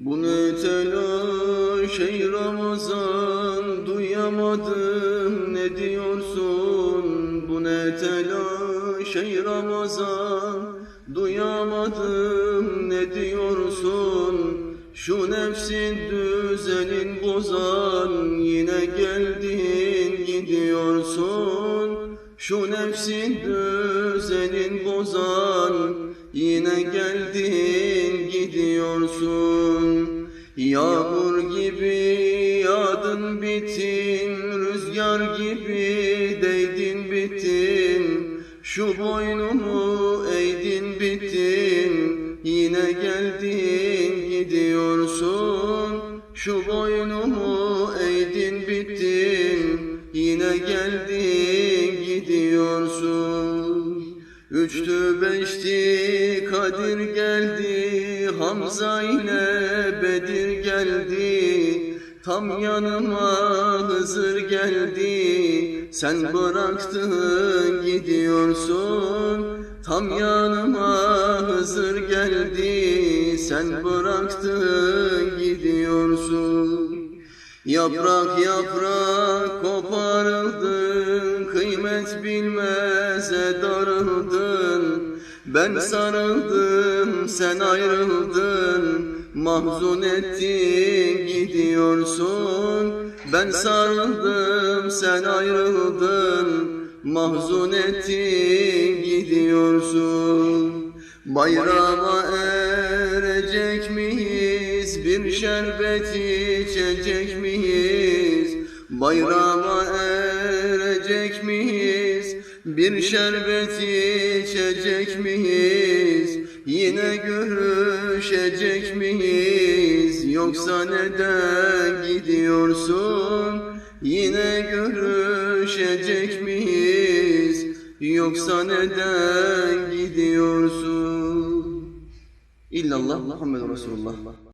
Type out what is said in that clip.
Bu ne telaş ey Ramazan Duyamadım. Ne diyorsun? Bu ne telaş ey Ramazan Duyamadım. Ne diyorsun? Şu nefsin düzenin bozan Yine geldin gidiyorsun Şu nefsin düzenin bozan Yine geldin gidiyorsun. Yağmur gibi yağdın bitin Rüzgar gibi değdin bitin Şu boynumu eğdin bitin Yine geldin gidiyorsun. Şu boynumu eğdin bittin Yine geldin Üçtü beşti Kadir geldi Hamza ile Bedir geldi. Tam yanıma Hızır geldi. Sen bıraktın gidiyorsun. Tam yanıma Hızır geldi. Sen bıraktın gidiyorsun. Yaprak yaprak koparıldın Kıymet bilmeze darıldın Ben sarıldım sen ayrıldın Mahzun ettin gidiyorsun Ben sarıldım sen ayrıldın Mahzun ettin gidiyorsun Bayrama erecek miyiz? Bir şerbet içecek miyiz? Bayrama erecek miyiz? Bir şerbet içecek miyiz? Yine görüşecek miyiz? Yoksa neden gidiyorsun? Yine görüşecek miyiz? Yoksa neden gidiyorsun? İllallah Muhammed Resulullah.